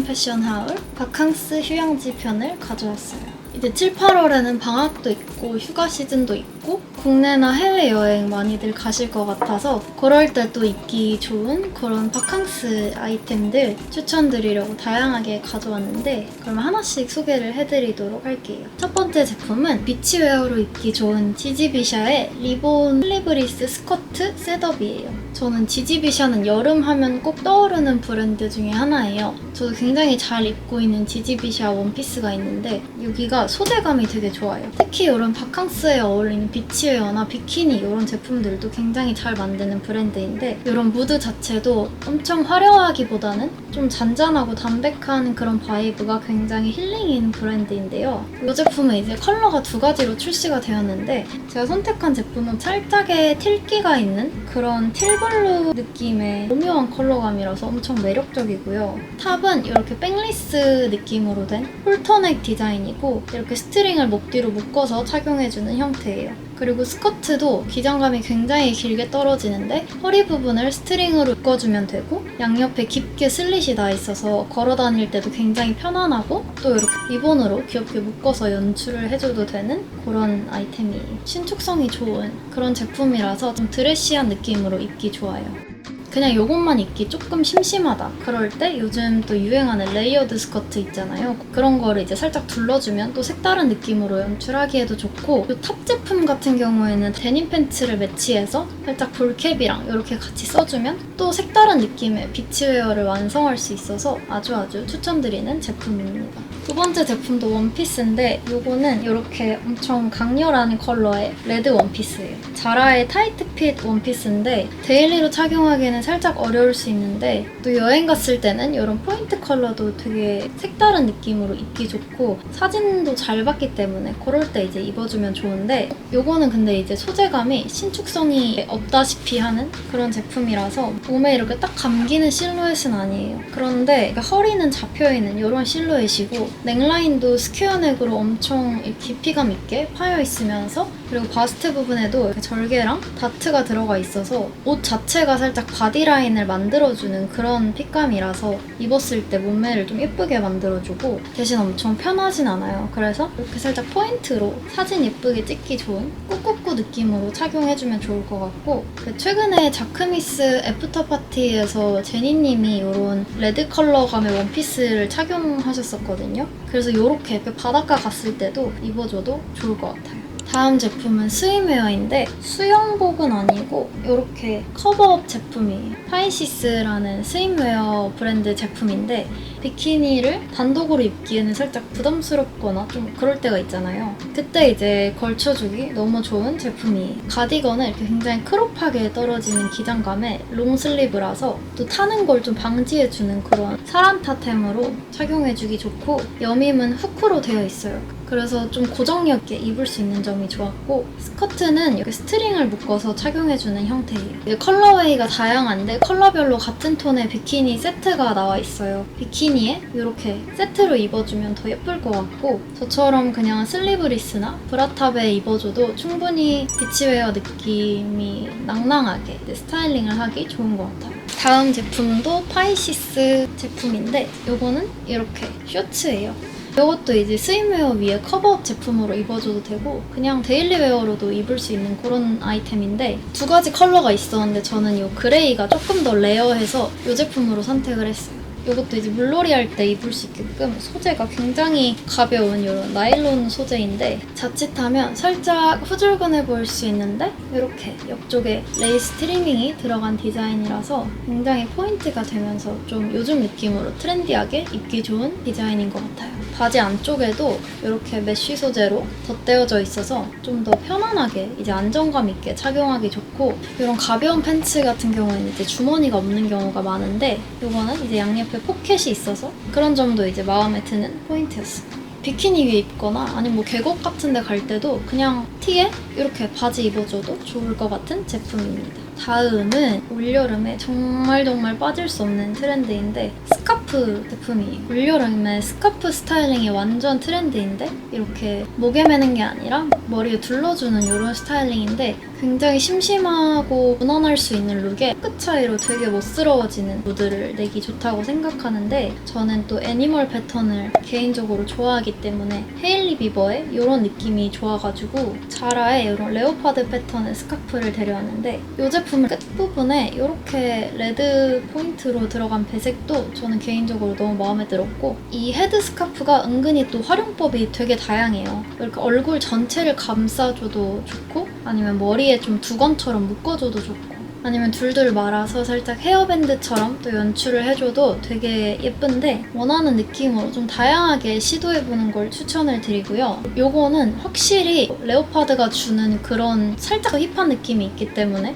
여름 패션 하울 바캉스 휴양지 편을 가져왔어요. 이제 7, 8월에는 방학도 있고 휴가 시즌도 있고 국내나 해외여행 많이들 가실 것 같아서 그럴 때 또 입기 좋은 그런 바캉스 아이템들 추천드리려고 다양하게 가져왔는데 그럼 하나씩 소개를 해드리도록 할게요. 첫 번째 제품은 비치웨어로 입기 좋은 지지비샤의 리본 슬리브리스 스커트 셋업이에요. 저는 지지비샤는 여름 하면 꼭 떠오르는 브랜드 중에 하나예요. 저도 굉장히 잘 입고 있는 지지비샤 원피스가 있는데 여기가 소재감이 되게 좋아요. 특히 이런 바캉스에 어울리는 비치웨어나 비키니 이런 제품들도 굉장히 잘 만드는 브랜드인데 이런 무드 자체도 엄청 화려하기보다는 좀 잔잔하고 담백한 그런 바이브가 굉장히 힐링인 브랜드인데요. 이 제품은 이제 컬러가 두 가지로 출시가 되었는데 제가 선택한 제품은 살짝의 틸기가 있는 그런 틸 블루 느낌의 오묘한 컬러감이라서 엄청 매력적이고요. 탑은 이렇게 백리스 느낌으로 된 홀터넥 디자인이고 이렇게 스트링을 목 뒤로 묶어서 착용해주는 형태예요. 그리고 스커트도 기장감이 굉장히 길게 떨어지는데 허리 부분을 스트링으로 묶어주면 되고 양옆에 깊게 슬릿이 나 있어서 걸어 다닐 때도 굉장히 편안하고 또 이렇게 리본으로 귀엽게 묶어서 연출을 해줘도 되는 그런 아이템이에요. 신축성이 좋은 그런 제품이라서 좀 드레시한 느낌으로 입기 좋아요. 그냥 이것만 입기 조금 심심하다. 그럴 때 요즘 또 유행하는 레이어드 스커트 있잖아요. 그런 거를 이제 살짝 둘러주면 또 색다른 느낌으로 연출하기에도 좋고 이 탑 제품 같은 경우에는 데님 팬츠를 매치해서 살짝 볼캡이랑 이렇게 같이 써주면 또 색다른 느낌의 비치웨어를 완성할 수 있어서 아주 아주 추천드리는 제품입니다. 두 번째 제품도 원피스인데 이거는 이렇게 엄청 강렬한 컬러의 레드 원피스예요. 자라의 타이트 핏 원피스인데 데일리로 착용하기에는 살짝 어려울 수 있는데 또 여행 갔을 때는 이런 포인트 컬러도 되게 색다른 느낌으로 입기 좋고 사진도 잘 받기 때문에 그럴 때 이제 입어주면 좋은데 이거는 근데 이제 소재감이 신축성이 없다시피 하는 그런 제품이라서 몸에 이렇게 딱 감기는 실루엣은 아니에요. 그런데 허리는 잡혀있는 이런 실루엣이고 넥라인도 스퀘어 넥으로 엄청 깊이감 있게 파여 있으면서 그리고 바스트 부분에도 절개랑 다트가 들어가 있어서 옷 자체가 살짝 바디라인을 만들어주는 그런 핏감이라서 입었을 때 몸매를 좀 예쁘게 만들어주고 대신 엄청 편하진 않아요. 그래서 이렇게 살짝 포인트로 사진 예쁘게 찍기 좋은 꾸꾸꾸 느낌으로 착용해주면 좋을 것 같고 그 최근에 자크미스 애프터 파티에서 제니님이 이런 레드 컬러 감의 원피스를 착용하셨었거든요. 그래서 이렇게 바닷가 갔을 때도 입어줘도 좋을 것 같아요. 다음 제품은 스위메어인데 수영복은 아니고 이렇게 커버업 제품이에요. 파이시스라는 스위메어 브랜드 제품인데 비키니를 단독으로 입기에는 살짝 부담스럽거나 좀 그럴 때가 있잖아요. 그때 이제 걸쳐주기 너무 좋은 제품이에요. 가디건은 이렇게 굉장히 크롭하게 떨어지는 기장감에 롱슬리브라서 또 타는 걸 좀 방지해주는 그런 사란타템으로 착용해주기 좋고 여밈은 후크로 되어 있어요. 그래서 좀 고정력 있게 입을 수 있는 점이 좋았고 스커트는 이렇게 스트링을 묶어서 착용해주는 형태예요. 컬러웨이가 다양한데 컬러별로 같은 톤의 비키니 세트가 나와 있어요. 비키니에 이렇게 세트로 입어주면 더 예쁠 것 같고 저처럼 그냥 슬리브리스나 브라탑에 입어줘도 충분히 비치웨어 느낌이 낭낭하게 스타일링을 하기 좋은 것 같아요. 다음 제품도 파이시스 제품인데 이거는 이렇게 셔츠예요. 이것도 이제 스임웨어 위에 커버업 제품으로 입어줘도 되고 그냥 데일리웨어로도 입을 수 있는 그런 아이템인데 두 가지 컬러가 있었는데 저는 이 그레이가 조금 더 레어해서 이 제품으로 선택을 했어요. 이것도 이제 물놀이 할 때 입을 수 있게끔 소재가 굉장히 가벼운 이런 나일론 소재인데 자칫하면 살짝 후줄근해 보일 수 있는데 이렇게 옆쪽에 레이스 트리밍이 들어간 디자인이라서 굉장히 포인트가 되면서 좀 요즘 느낌으로 트렌디하게 입기 좋은 디자인인 것 같아요. 바지 안쪽에도 이렇게 메쉬 소재로 덧대어져 있어서 좀 더 편안하게 이제 안정감 있게 착용하기 좋고 이런 가벼운 팬츠 같은 경우에는 이제 주머니가 없는 경우가 많은데 이거는 이제 양옆에 포켓이 있어서 그런 점도 이제 마음에 드는 포인트였어요. 비키니 위에 입거나 아니면 뭐 계곡 같은 데 갈 때도 그냥 티에 이렇게 바지 입어줘도 좋을 것 같은 제품입니다. 다음은 올여름에 정말 정말 빠질 수 없는 트렌드인데 스카프 제품이에요. 올여름에 스카프 스타일링이 완전 트렌드인데 이렇게 목에 매는 게 아니라 머리에 둘러주는 이런 스타일링인데 굉장히 심심하고 무난할 수 있는 룩에 끝 차이로 되게 멋스러워지는 무드를 내기 좋다고 생각하는데 저는 또 애니멀 패턴을 개인적으로 좋아하기 때문에 헤일리 비버의 이런 느낌이 좋아가지고 자라의 이런 레오파드 패턴의 스카프를 데려왔는데 이 제품 끝부분에 이렇게 레드 포인트로 들어간 배색도 저는 개인적으로 너무 마음에 들었고 이 헤드 스카프가 은근히 또 활용법이 되게 다양해요. 이렇게 얼굴 전체를 감싸줘도 좋고 아니면 머리에 좀 두건처럼 묶어줘도 좋고 아니면 둘둘 말아서 살짝 헤어밴드처럼 또 연출을 해줘도 되게 예쁜데 원하는 느낌으로 좀 다양하게 시도해보는 걸 추천을 드리고요. 요거는 확실히 레오파드가 주는 그런 살짝 힙한 느낌이 있기 때문에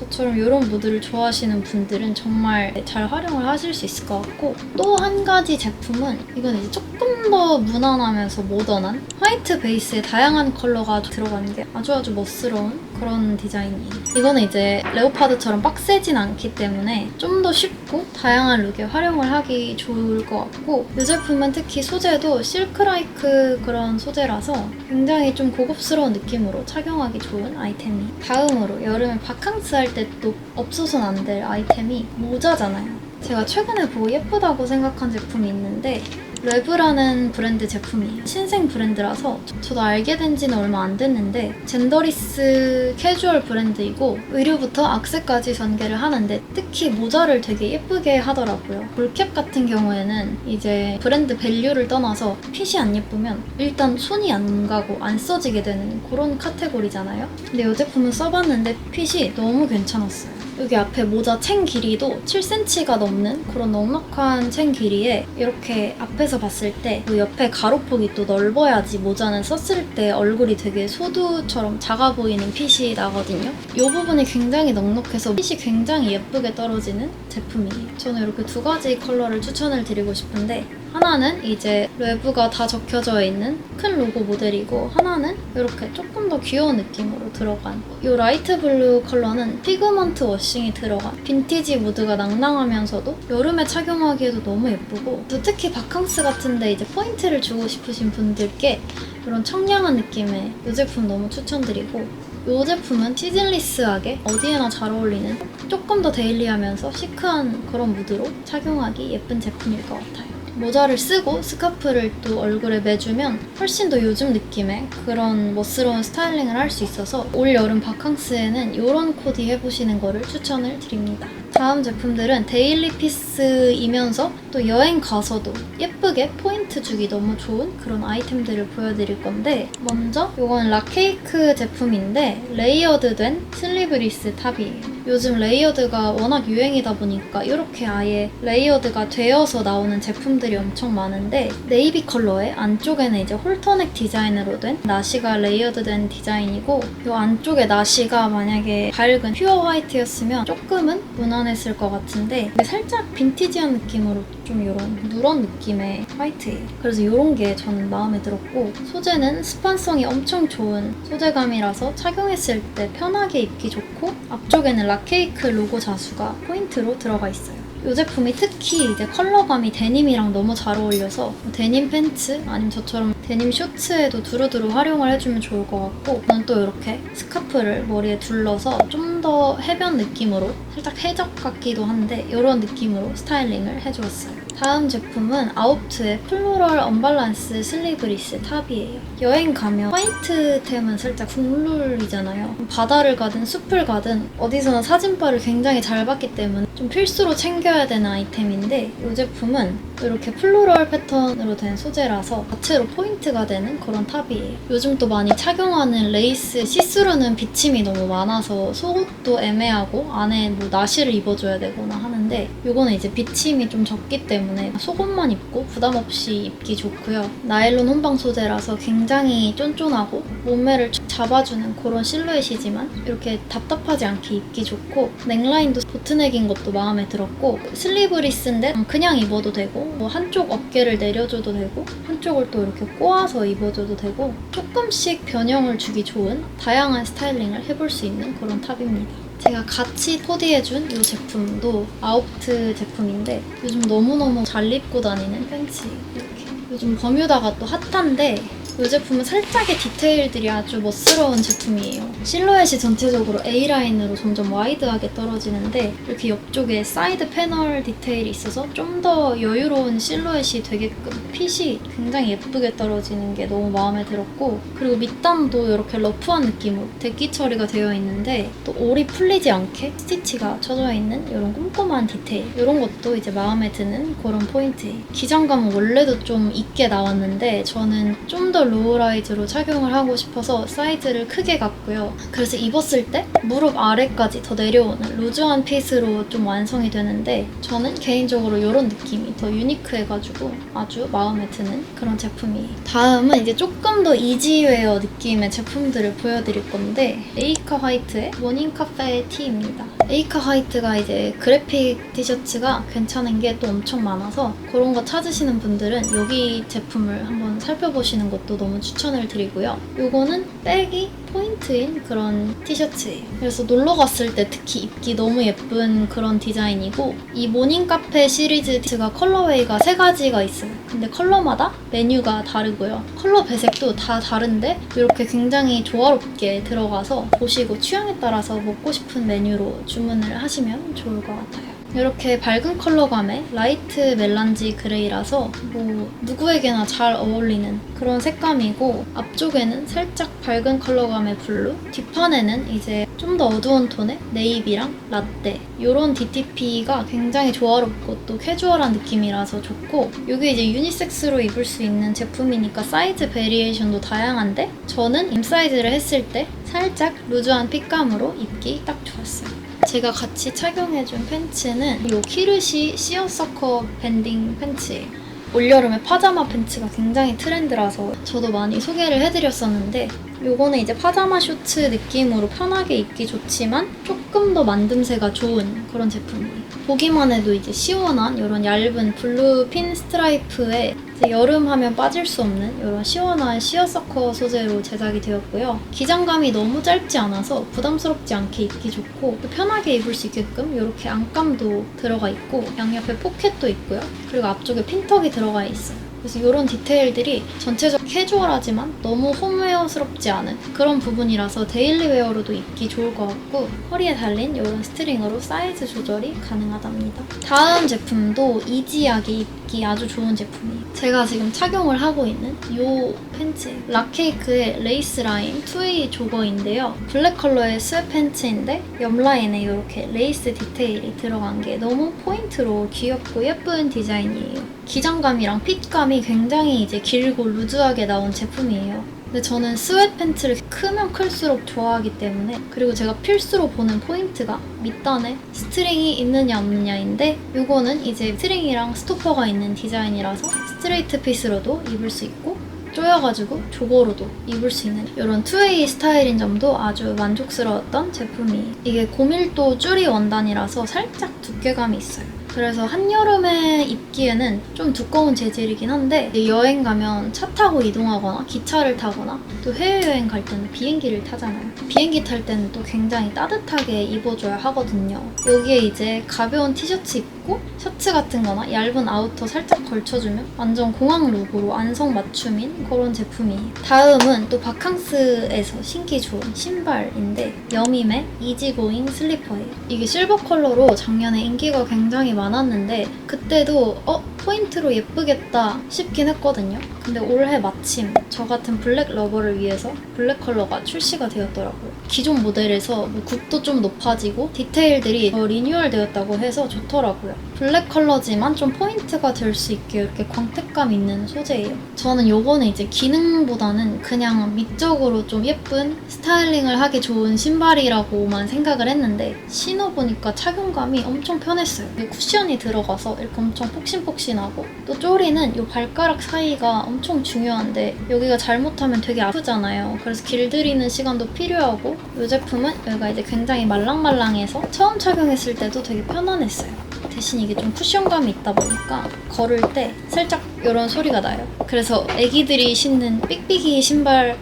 저처럼 이런 무드를 좋아하시는 분들은 정말 잘 활용을 하실 수 있을 것 같고 또 한 가지 제품은 이건 이제 조금 더 무난하면서 모던한 화이트 베이스에 다양한 컬러가 들어가는 게 아주 아주 멋스러운 그런 디자인이에요. 이거는 이제 레오파드처럼 빡세진 않기 때문에 좀 더 쉽고 다양한 룩에 활용을 하기 좋을 것 같고 이 제품은 특히 소재도 실크라이크 그런 소재라서 굉장히 좀 고급스러운 느낌으로 착용하기 좋은 아이템이 다음으로 여름에 바캉스 할 때 또 없어서는 안 될 아이템이 모자잖아요. 제가 최근에 보고 예쁘다고 생각한 제품이 있는데 레브라는 브랜드 제품이에요. 신생 브랜드라서 저- 저도 알게 된 지는 얼마 안 됐는데 젠더리스 캐주얼 브랜드이고 의류부터 악세까지 전개를 하는데 특히 모자를 되게 예쁘게 하더라고요. 볼캡 같은 경우에는 이제 브랜드 밸류를 떠나서 핏이 안 예쁘면 일단 손이 안 가고 안 써지게 되는 그런 카테고리잖아요. 근데 이 제품은 써봤는데 핏이 너무 괜찮았어요. 여기 앞에 모자 챙 길이도 7cm가 넘는 그런 넉넉한 챙 길이에 이렇게 앞에서 봤을 때 그 옆에 가로폭이 또 넓어야지 모자는 썼을 때 얼굴이 되게 소두처럼 작아 보이는 핏이 나거든요. 이 부분이 굉장히 넉넉해서 핏이 굉장히 예쁘게 떨어지는 제품이에요. 저는 이렇게 두 가지 컬러를 추천을 드리고 싶은데 하나는 이제 외부가 다 적혀져 있는 큰 로고 모델이고 하나는 이렇게 조금 더 귀여운 느낌으로 들어간 이 라이트 블루 컬러는 피그먼트 워싱이 들어간 빈티지 무드가 낭낭하면서도 여름에 착용하기에도 너무 예쁘고 또 특히 바캉스 같은데 이제 포인트를 주고 싶으신 분들께 이런 청량한 느낌의 이 제품 너무 추천드리고 이 제품은 시즌리스하게 어디에나 잘 어울리는 조금 더 데일리하면서 시크한 그런 무드로 착용하기 예쁜 제품일 것 같아요. 모자를 쓰고 스카프를 또 얼굴에 매주면 훨씬 더 요즘 느낌의 그런 멋스러운 스타일링을 할 수 있어서 올 여름 바캉스에는 이런 코디 해보시는 거를 추천을 드립니다. 다음 제품들은 데일리 피스이면서 또 여행 가서도 예쁘게 포인트 주기 너무 좋은 그런 아이템들을 보여드릴 건데 먼저 이건 락케이크 제품인데 레이어드된 슬리브리스 탑이에요. 요즘 레이어드가 워낙 유행이다 보니까 이렇게 아예 레이어드가 되어서 나오는 제품들이 엄청 많은데 네이비 컬러에 안쪽에는 이제 홀터넥 디자인으로 된 나시가 레이어드된 디자인이고 이 안쪽에 나시가 만약에 밝은 퓨어 화이트였으면 조금은 무난했을 것 같은데 살짝 빈티지한 느낌으로 좀 이런 누런 느낌의 화이트예요. 그래서 이런 게 저는 마음에 들었고 소재는 스판성이 엄청 좋은 소재감이라서 착용했을 때 편하게 입기 좋고 앞쪽에는 락 케이크 로고 자수가 포인트로 들어가 있어요. 이 제품이 특히 이제 컬러감이 데님이랑 너무 잘 어울려서 뭐 데님 팬츠 아니면 저처럼 데님 쇼츠에도 두루두루 활용을 해주면 좋을 것 같고 저는 또 이렇게 스카프를 머리에 둘러서 좀 더 해변 느낌으로 살짝 해적 같기도 한데 이런 느낌으로 스타일링을 해주었어요. 다음 제품은 아웃트의 플로럴 언밸런스 슬리브리스 탑이에요. 여행 가면 화이트템은 살짝 국룰이잖아요. 바다를 가든 숲을 가든 어디서나 사진빨을 굉장히 잘 받기 때문에 좀 필수로 챙겨야 되는 아이템인데 이 제품은 이렇게 플로럴 패턴으로 된 소재라서 자체로 포인트가 되는 그런 탑이에요. 요즘 또 많이 착용하는 레이스 시스루는 비침이 너무 많아서 속옷도 애매하고 안에 뭐 나시를 입어줘야 되거나 하는데 이거는 이제 비침이 좀 적기 때문에 속옷만 입고 부담 없이 입기 좋고요. 나일론 혼방 소재라서 굉장히 쫀쫀하고 몸매를 잡아주는 그런 실루엣이지만 이렇게 답답하지 않게 입기 좋고 넥라인도 보트넥인 것도 마음에 들었고 슬리브리스인데 그냥 입어도 되고 뭐 한쪽 어깨를 내려줘도 되고 한쪽을 또 이렇게 꼬아서 입어줘도 되고 조금씩 변형을 주기 좋은 다양한 스타일링을 해볼 수 있는 그런 탑입니다. 제가 같이 코디해준 이 제품도 아웃트 제품인데 요즘 너무너무 잘 입고 다니는 팬츠. 이렇게. 요즘 버뮤다가 또 핫한데 이 제품은 살짝의 디테일들이 아주 멋스러운 제품이에요. 실루엣이 전체적으로 A라인으로 점점 와이드하게 떨어지는데 이렇게 옆쪽에 사이드 패널 디테일이 있어서 좀 더 여유로운 실루엣이 되게끔 핏이 굉장히 예쁘게 떨어지는 게 너무 마음에 들었고 그리고 밑단도 이렇게 러프한 느낌으로 대기 처리가 되어 있는데 또 올이 풀리지 않게 스티치가 쳐져 있는 이런 꼼꼼한 디테일 이런 것도 이제 마음에 드는 그런 포인트예요. 기장감은 원래도 좀 있게 나왔는데 저는 좀더 로우라이즈로 착용을 하고 싶어서 사이즈를 크게 갔고요. 그래서 입었을 때 무릎 아래까지 더 내려오는 루즈한 핏으로 좀 완성이 되는데 저는 개인적으로 이런 느낌이 더 유니크해가지고 아주 마음에 드는 그런 제품이에요. 다음은 이제 조금 더 이지웨어 느낌의 제품들을 보여드릴 건데 에이카 화이트의 모닝 카페 티입니다. 에이카 화이트가 이제 그래픽 티셔츠가 괜찮은 게 또 엄청 많아서 그런 거 찾으시는 분들은 여기 제품을 한번 살펴보시는 것도 너무 추천을 드리고요. 요거는 백이 포인트인 그런 티셔츠예요. 그래서 놀러 갔을 때 특히 입기 너무 예쁜 그런 디자인이고 이 모닝 카페 시리즈가 컬러웨이가 세 가지가 있어요. 근데 컬러마다 메뉴가 다르고요. 컬러 배색도 다 다른데 이렇게 굉장히 조화롭게 들어가서 보시고 취향에 따라서 먹고 싶은 메뉴로 주문을 하시면 좋을 것 같아요. 이렇게 밝은 컬러감의 라이트 멜란지 그레이라서 뭐 누구에게나 잘 어울리는 그런 색감이고 앞쪽에는 살짝 밝은 컬러감의 블루 뒷판에는 이제 좀 더 어두운 톤의 네이비랑 라떼 이런 DTP가 굉장히 조화롭고 또 캐주얼한 느낌이라서 좋고 이게 이제 유니섹스로 입을 수 있는 제품이니까 사이즈 베리에이션도 다양한데 저는 임 사이즈를 했을 때 살짝 루즈한 핏감으로 입기 딱 좋았어요. 제가 같이 착용해준 팬츠는 이 키르시 시어서커 밴딩 팬츠예요. 올여름에 파자마 팬츠가 굉장히 트렌드라서 저도 많이 소개를 해드렸었는데 요거는 이제 파자마 쇼츠 느낌으로 편하게 입기 좋지만 조금 더 만듦새가 좋은 그런 제품이에요. 보기만 해도 이제 시원한 이런 얇은 블루 핀 스트라이프에 여름 하면 빠질 수 없는 이런 시원한 시어서커 소재로 제작이 되었고요. 기장감이 너무 짧지 않아서 부담스럽지 않게 입기 좋고 또 편하게 입을 수 있게끔 이렇게 안감도 들어가 있고 양옆에 포켓도 있고요. 그리고 앞쪽에 핀턱이 들어가 있어요. 그래서 이런 디테일들이 전체적으로 캐주얼하지만 너무 홈웨어스럽지 않은 그런 부분이라서 데일리웨어로도 입기 좋을 것 같고 허리에 달린 이런 스트링으로 사이즈 조절이 가능하답니다. 다음 제품도 이지하게 입기 아주 좋은 제품이에요. 제가 지금 착용을 하고 있는 이 팬츠 락케이크의 레이스 라인 2A 조거인데요. 블랙 컬러의 스웨 팬츠인데 옆 라인에 이렇게 레이스 디테일이 들어간 게 너무 포인트로 귀엽고 예쁜 디자인이에요. 기장감이랑 핏감이 굉장히 이제 길고 루즈하게 나온 제품이에요. 근데 저는 스웨트 팬츠를 크면 클수록 좋아하기 때문에 그리고 제가 필수로 보는 포인트가 밑단에 스트링이 있느냐 없느냐인데 이거는 이제 스트링이랑 스토퍼가 있는 디자인이라서 스트레이트 핏으로도 입을 수 있고 조여가지고 조거로도 입을 수 있는 이런 2A 스타일인 점도 아주 만족스러웠던 제품이에요. 이게 고밀도 쭈리 원단이라서 살짝 두께감이 있어요. 그래서 한여름에 입기에는 좀 두꺼운 재질이긴 한데 여행 가면 차 타고 이동하거나 기차를 타거나 또 해외여행 갈 때는 비행기를 타잖아요. 비행기 탈 때는 또 굉장히 따뜻하게 입어줘야 하거든요. 여기에 이제 가벼운 티셔츠 입고 셔츠 같은 거나 얇은 아우터 살짝 걸쳐주면 완전 공항 룩으로 안성 맞춤인 그런 제품이에요. 다음은 또 바캉스에서 신기 좋은 신발인데 여밈의 이지고잉 슬리퍼예요. 이게 실버 컬러로 작년에 인기가 굉장히 많았는데 그때도 어? 포인트로 예쁘겠다 싶긴 했거든요. 근데 올해 마침 저 같은 블랙 러버를 위해서 블랙 컬러가 출시가 되었더라고요. 기존 모델에서 뭐 굽도 좀 높아지고 디테일들이 더 리뉴얼 되었다고 해서 좋더라고요. 블랙 컬러지만 좀 포인트가 될 수 있게 이렇게 광택감 있는 소재예요. 저는 요거는 이제 기능보다는 그냥 미적으로 좀 예쁜 스타일링을 하기 좋은 신발이라고만 생각을 했는데 신어보니까 착용감이 엄청 편했어요. 이 쿠션이 들어가서 이렇게 엄청 폭신폭신하고 또 쪼리는 이 발가락 사이가 엄청 중요한데 여기가 잘못하면 되게 아프잖아요. 그래서 길들이는 시간도 필요하고 이 제품은 여기가 이제 굉장히 말랑말랑해서 처음 착용했을 때도 되게 편안했어요. 대신 이게 좀 쿠션감이 있다 보니까 걸을 때 살짝 이런 소리가 나요. 그래서 애기들이 신는 삑삑이 신발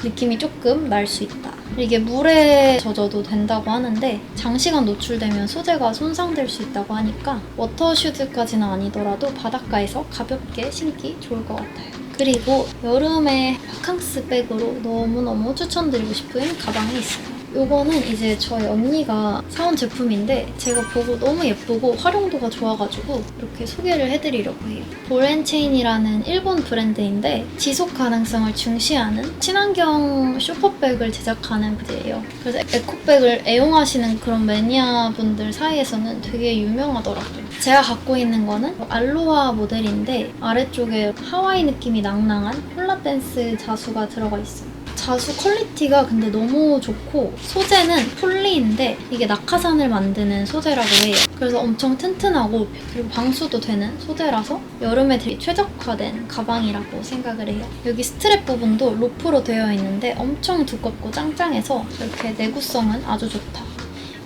느낌이 조금 날 수 있다. 이게 물에 젖어도 된다고 하는데 장시간 노출되면 소재가 손상될 수 있다고 하니까 워터슈즈까지는 아니더라도 바닷가에서 가볍게 신기 좋을 것 같아요. 그리고 여름에 바캉스 백으로 너무너무 추천드리고 싶은 가방이 있어요. 요거는 이제 저희 언니가 사온 제품인데 제가 보고 너무 예쁘고 활용도가 좋아가지고 이렇게 소개를 해드리려고 해요. 볼앤체인이라는 일본 브랜드인데 지속 가능성을 중시하는 친환경 쇼퍼백을 제작하는 브랜드예요. 그래서 에코백을 애용하시는 그런 매니아분들 사이에서는 되게 유명하더라고요. 제가 갖고 있는 거는 알로하 모델인데 아래쪽에 하와이 느낌이 낭낭한 폴라댄스 자수가 들어가 있어요. 자수 퀄리티가 근데 너무 좋고 소재는 폴리인데 이게 낙하산을 만드는 소재라고 해요. 그래서 엄청 튼튼하고 그리고 방수도 되는 소재라서 여름에 되게 최적화된 가방이라고 생각을 해요. 여기 스트랩 부분도 로프로 되어 있는데 엄청 두껍고 짱짱해서 이렇게 내구성은 아주 좋다.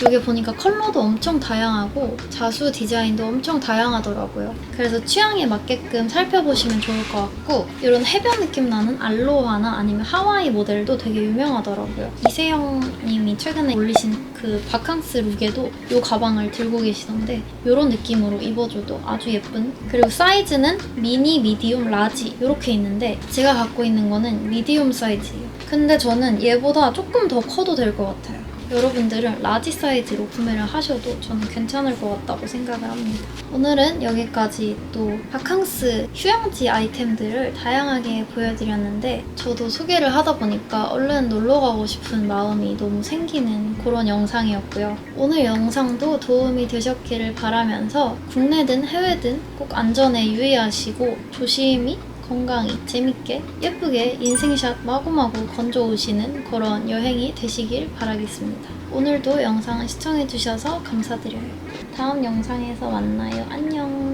여기 보니까 컬러도 엄청 다양하고 자수 디자인도 엄청 다양하더라고요. 그래서 취향에 맞게끔 살펴보시면 좋을 것 같고 이런 해변 느낌 나는 알로하나 아니면 하와이 모델도 되게 유명하더라고요. 이세영님이 최근에 올리신 그 바캉스 룩에도 이 가방을 들고 계시던데 이런 느낌으로 입어줘도 아주 예쁜 그리고 사이즈는 미니, 미디움, 라지 이렇게 있는데 제가 갖고 있는 거는 미디움 사이즈예요. 근데 저는 얘보다 조금 더 커도 될 것 같아요. 여러분들은 라지 사이즈로 구매를 하셔도 저는 괜찮을 것 같다고 생각을 합니다. 오늘은 여기까지 또 바캉스 휴양지 아이템들을 다양하게 보여드렸는데 저도 소개를 하다 보니까 얼른 놀러 가고 싶은 마음이 너무 생기는 그런 영상이었고요. 오늘 영상도 도움이 되셨기를 바라면서 국내든 해외든 꼭 안전에 유의하시고 조심히 건강히 재밌게 예쁘게 인생샷 마구마구 건져오시는 그런 여행이 되시길 바라겠습니다. 오늘도 영상 시청해주셔서 감사드려요. 다음 영상에서 만나요. 안녕.